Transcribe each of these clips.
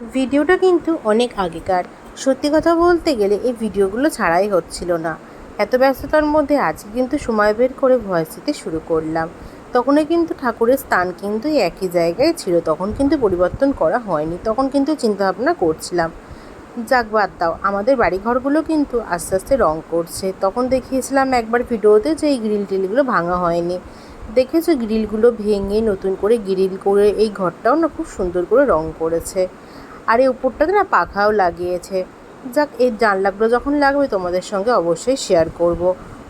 ভিডিওটা কিন্তু অনেক আগেকার। সত্যি কথা বলতে গেলে এই ভিডিওগুলো ছাড়াই হচ্ছিল না। এত ব্যস্ততার মধ্যে আজকে কিন্তু সময় বের করে ভয়েস দিতে শুরু করলাম। তখনই কিন্তু ঠাকুরের স্থান কিন্তু একই জায়গায় ছিল, তখন কিন্তু পরিবর্তন করা হয়নি, তখন কিন্তু চিন্তাভাবনা করছিলাম। যাক বাদ দাও, আমাদের বাড়িঘরগুলো কিন্তু আস্তে আস্তে রং করছে। তখন দেখিয়েছিলাম একবার ভিডিওতে যে এই গ্রিল টিলগুলো ভাঙা হয়নি। দেখেছ, গ্রিলগুলো ভেঙে নতুন করে গ্রিল করে এই ঘরটাও না খুব সুন্দর করে রং করেছে। আর এই উপরটাতে না পাখাও লাগিয়েছে। যাক, এই জানলাগুলো যখন লাগবে তোমাদের সঙ্গে অবশ্যই শেয়ার করব।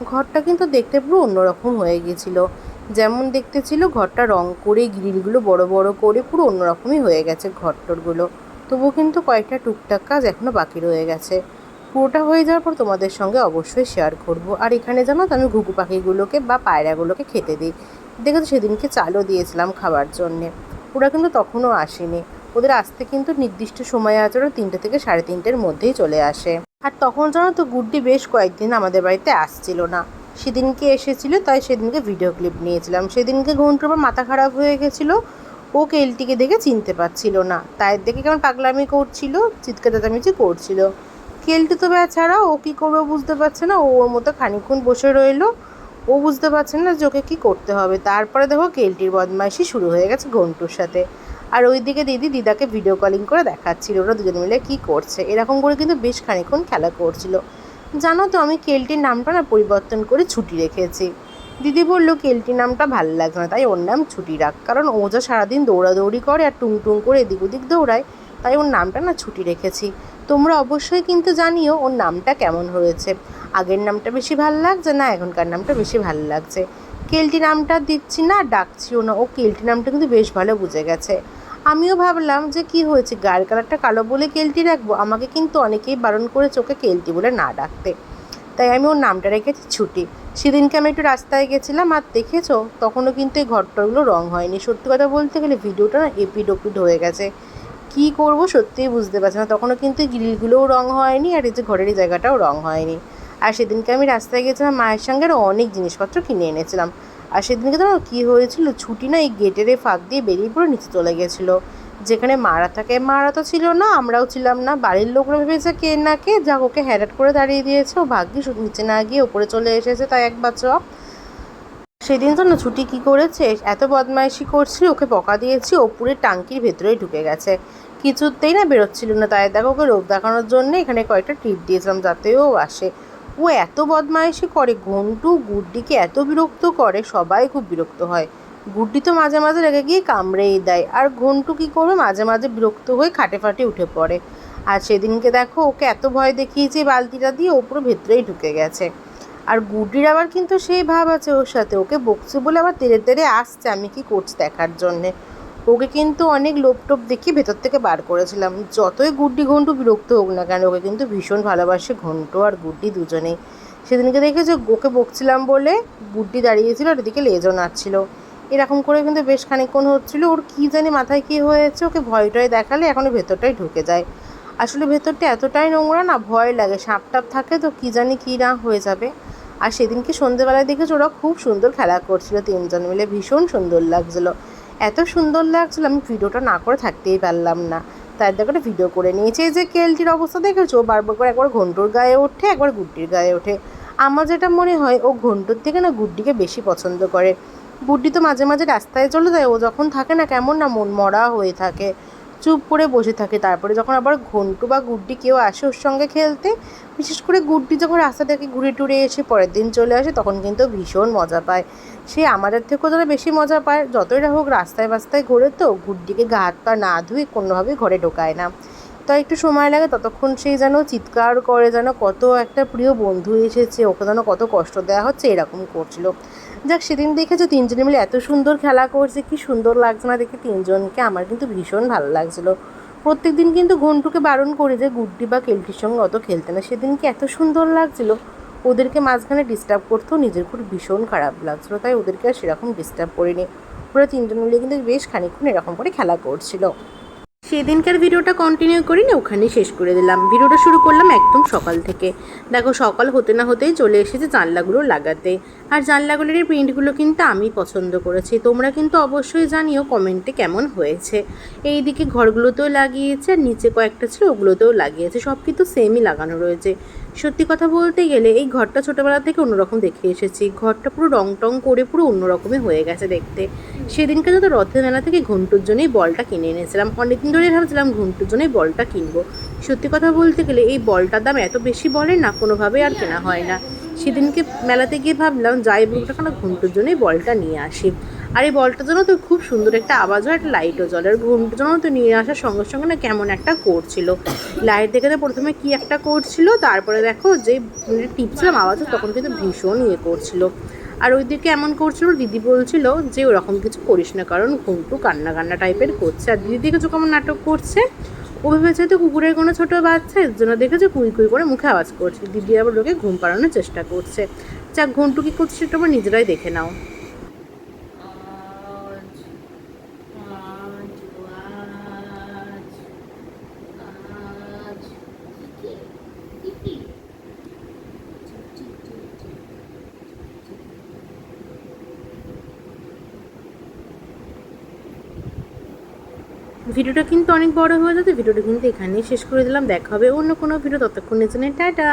ঘরটা কিন্তু দেখতে পুরো অন্যরকম হয়ে গেছিল। যেমন দেখতে ছিল ঘরটা রং করে, গ্রিলগুলো বড় বড় করে পুরো অন্যরকমই হয়ে গেছে ঘরটরগুলো। তবুও কিন্তু কয়েকটা টুকটাক কাজ এখনও বাকি রয়ে গেছে। পুরোটা হয়ে যাওয়ার পর তোমাদের সঙ্গে অবশ্যই শেয়ার করব। আর এখানে জানো তো, আমি ঘুঘু পাখিগুলোকে বা পায়রাগুলোকে খেতে দিই। দেখে তো সেদিনকে চালও দিয়েছিলাম খাবার জন্যে। ওরা কিন্তু তখনও আসেনি। ওদের আসতে কিন্তু নির্দিষ্ট সময় ওরা তিনটে থেকে সাড়ে তিনটের মধ্যেই চলে আসে। আর তখন জানো তো গুড্ডি বেশ কয়েকদিন আমাদের বাড়িতে আসছিল না। সেদিনকে এসেছিল, তাই সেদিনকে ভিডিও ক্লিপ নিয়েছিলাম। সেদিনকে ঘন্টুর মাথা খারাপ হয়ে গেছিল, ও কেলটিকে দেখে চিনতে পারছিল না। তাই দেখে কেমন পাগলামি করছিল, চিৎকার চেঁচামেচি করছিল। কেলটি তো বেচারা ও কী করবে বুঝতে পারছে না। ও ওর মতো খানিক্ষণ বসে রইল, ও বুঝতে পারছে না যে ওকে কী করতে হবে। তারপরে দেখো কেলটির বদমাইশি শুরু হয়ে গেছে ঘন্টুর সাথে। আর ওইদিকে দিদি দিদাকে ভিডিও কলিং করে দেখাচ্ছিল। ওরা দুজন মিলে কী করছে? এরকম করে কিন্তু বেশ খানিক্ষণ খেলা করছিল। জানো তো, আমি কেলটির নামটা না পরিবর্তন করে ছুটি রেখেছি। দিদি বলল কেলটি নামটা ভালো লাগছে না, তাই ওর নাম ছুটি রাখ। কারণ ও যা সারাদিন দৌড়াদৌড়ি করে আর টুং টুং করে এদিক ওদিক দৌড়ায়, তাই ওর নামটা না ছুটি রেখেছি। তোমরা অবশ্যই কিন্তু জানিও ওর নামটা কেমন হয়েছে। আগের নামটা বেশি ভালো লাগছে না এখনকার নামটা বেশি ভালো লাগছে। কেলটি নামটা দিচ্ছি না, ডাকছিও না। ও কেলটি নামটা কিন্তু বেশ ভালো বুঝে গেছে। আমিও ভাবলাম যে কি হয়েছে? গায়ের কালারটা কালো বলে কেলটি রাখব? আমাকে কিন্তু অনেকেই বারণ করে চোখে কেলটি বলে না ডাকতে। তাই আমি ওর নামটা রেখেছি ছুটি। সেদিনকে আমি একটু রাস্তায় গেছিলাম আর দেখেছ, তখনও কিন্তু এই ঘরটাগুলো রং হয়নি। সত্যি কথা বলতে গেলে ভিডিওটা না এপিড ওপিড হয়ে গেছে। কী করব সত্যিই বুঝতে পারছি না। তখনও কিন্তু গ্রিলগুলোও রং হয়নি আর এই যে ঘরের জায়গাটাও রং হয়নি। আর সেদিনকে আমি রাস্তায় গেছিলাম, মায়ের সঙ্গে আরও অনেক জিনিসপত্র কিনে এনেছিলাম। আর সেদিনকে তো কী হয়েছিল? ছুটি না এই গেটের ফাঁক দিয়ে বেরিয়ে পড়ে নিচে চলে গেছিল। যেখানে মারা থাকে, মারা তো ছিল না, আমরাও ছিলাম না। বাড়ির লোকরা ভেবেছে কে না কে যা ওকে হ্যারাট করে দাঁড়িয়ে দিয়েছে। ও ভাগ্যি শুধু নিচে না গিয়ে ওপরে চলে এসেছে, তাই একবার চ সেদিন তো না ছুটি কী করেছে? এত বদমাইশি করছিল ওকে বকা দিয়েছি ওপরের টাঙ্কির ভেতরেই ঢুকে গেছে। কিছুতেই না বেরোচ্ছিল না। তাই দেখো ওকে রোগ দেখানোর জন্য এখানে কয়েকটা টিপ দিয়েছিলাম, যাতে ও আসে। ও এত বদমাইশি করে ঘন্টু গুড্ডিকে এত বিরক্ত করে, সবাই খুব বিরক্ত হয়। গুড্ডি তো মাঝে মাঝে রেগে গিয়ে কামড়েই দেয়, আর ঘন্টু কী করবে, মাঝে মাঝে বিরক্ত হয়ে খাটে ফাটে উঠে পড়ে। আর সেদিনকে দেখো, ওকে এত ভয় দেখিয়েছে বালতিটা দিয়ে, ও পুরো ভেতরেই ঢুকে গেছে। আর গুড্ডির আবার কিন্তু সেই ভাব আছে ওর সাথে, ওকে বকছে বলে আবার তেড়ে তেড়ে আসছে, আমি কি করছি দেখার জন্যে। ওকে কিন্তু অনেক লোপ টোপ দেখিয়ে ভেতর থেকে বার করেছিলাম। যতই গুড্ডি ঘন্টু বিরক্ত হোক না কেন, ওকে কিন্তু ভীষণ ভালোবাসে ঘন্টু আর গুড্ডি দুজনেই। সেদিনকে দেখেছ? ওকে বকছিলাম বলে গুড্ডি দাঁড়িয়েছিল আর এদিকে লেজও নাচছিল এরকম করে কিন্তু বেশ খানিকক্ষণ হচ্ছিল। ওর কী জানি মাথায় কী হয়েছে, ওকে ভয় টয় দেখালে এখনও ভেতরটাই ঢুকে যায়। আসলে ভেতরটা এতটাই নোংরা না, ভয় লাগে। সাপ টাপ থাকে তো কী জানি কী না হয়ে যাবে। আর সেদিনকে সন্ধেবেলায় দেখেছ? ওরা খুব সুন্দর খেলা করছিল, তিনজন মিলে ভীষণ সুন্দর লাগছিল। এত সুন্দর লাগছিল, আমি ভিডিওটা না করে থাকতেই পারলাম না। তাই দেখো একটা ভিডিও করে নিয়েছে, এই যে কেলটির অবস্থা দেখেছ? বারবার করে একবার ঘন্টুর গায়ে ওঠে, একবার গুড্ডির গায়ে ওঠে। আমার যেটা মনে হয়, ও ঘন্টুর থেকে না গুড্ডিকে বেশি পছন্দ করে। গুড্ডি তো মাঝে মাঝে রাস্তায় চলে যায়, ও যখন থাকে না কেমন না মন মরা হয়ে থাকে। চুপ করে বসে থাকে। তারপরে যখন আবার ঘন্টু বা গুড্ডি কেউ আসে ওর সঙ্গে খেলতে, বিশেষ করে গুড্ডি যখন রাস্তা থেকে ঘুরে টুরে এসে পরের দিন চলে আসে, তখন কিন্তু ভীষণ মজা পায়। সে আমাদের থেকেও যারা বেশি মজা পায়। যতই হোক রাস্তায় বাস্তায় ঘোরে তো গুড্ডিকে গা হাত পা না ধুয়ে কোনোভাবেই ঘরে ঢোকায় না। তো একটু সময় লাগে ততক্ষণ সেই যেন চিৎকার করে, যেন কত একটা প্রিয় বন্ধু এসেছে, ওকে যেন কত কষ্ট দেওয়া হচ্ছে, এরকম করছিল। যাক, সেদিন দেখেছ তিনজনে মিলে এত সুন্দর খেলা করছে, কি সুন্দর লাগছে না দেখে তিনজনকে আমার কিন্তু ভীষণ ভালো লাগছিল। প্রত্যেক দিন কিন্তু ঘন্টুকে বারণ করি যে গুড্ডি বা কেলটির সঙ্গে অত খেলতে না সেদিনকে এত সুন্দর লাগছিল। ওদেরকে মাঝখানে ডিস্টার্ব করতেও নিজের খুব ভীষণ খারাপ লাগছিল, তাই ওদেরকে আর সেরকম ডিস্টার্ব করিনি। ওরা তিনজন মিলে কিন্তু বেশ খানিক্ষণ এরকম করে খেলা করছিল। সেদিনকার ভিডিওটা কন্টিনিউ করি না ওখানেই শেষ করে দিলাম। ভিডিওটা শুরু করলাম একদম সকাল থেকে। দেখো, সকাল হতে না হতেই চলে এসেছে জানলাগুলো লাগাতে। আর জানলাগুলোর এই প্রিন্টগুলো কিন্তু আমি পছন্দ করেছি। তোমরা কিন্তু অবশ্যই জানিও কমেন্টে কেমন হয়েছে। এই দিকে ঘরগুলোতেও লাগিয়েছে, আর নিচে কয়েকটা ছিল, ওগুলোতেও লাগিয়েছে। সব কিন্তু সেমই লাগানো রয়েছে। সত্যি কথা বলতে গেলে এই ঘরটা ছোটোবেলা থেকে অন্যরকম দেখে এসেছি। ঘরটা পুরো রং টং করে পুরো অন্যরকমই হয়ে গেছে দেখতে। সেদিনকে তো রথের মেলা থেকে ঘন্টুর জন্যই বলটা কিনে এনেছিলাম। অনেকদিন ধরেই ভাবছিলাম ঘন্টুর জন্যই বলটা কিনবো। সত্যি কথা বলতে গেলে এই বলটার দাম এত বেশি বলে না কোনোভাবে আর কেনা হয় না। সেদিনকে মেলাতে গিয়ে ভাবলাম, যাই বলটা কেন ঘন্টুর জন্যই বলটা নিয়ে আসি। আর এই বলটার জন্য তো খুব সুন্দর একটা আওয়াজ হয়, একটা লাইটও জ্বলে। আর ঘন্টুর জন্য তো নিয়ে আসার সঙ্গে সঙ্গে না কেমন একটা করছিল লাইট দেখে তো প্রথমে কি একটা করছিল তারপরে দেখো যে টিপছিলাম আওয়াজ, তখন কিন্তু ভীষণ ইয়ে করছিল আর ওইদিকে এমন করছিল দিদি বলছিল যে ওরকম কিছু করিস না, কারণ ঘুমটু কান্না কান্না টাইপের করছে। আর দিদি দেখেছ কেমন নাটক করছে ও ভেবেছে তো কুকুরের কোনো ছোটো বাচ্চা, এর জন্য দেখেছে কুই কুই করে মুখে আওয়াজ করছে। দিদি আবার লোকে ঘুম পাড়ানোর চেষ্টা করছে। যা ঘন্টু কী করছে সেটা আবার নিজেরাই দেখে নাও আজ আজ আজ আজ কি কি কি ভিডিওটা কিন্তু অনেক বড় হয়ে যাচ্ছে ভিডিওটা কিন্তু এখানেই শেষ করে দিলাম। দেখা হবে অন্য কোনো ভিডিও ততক্ষণের জন্য। টাটা!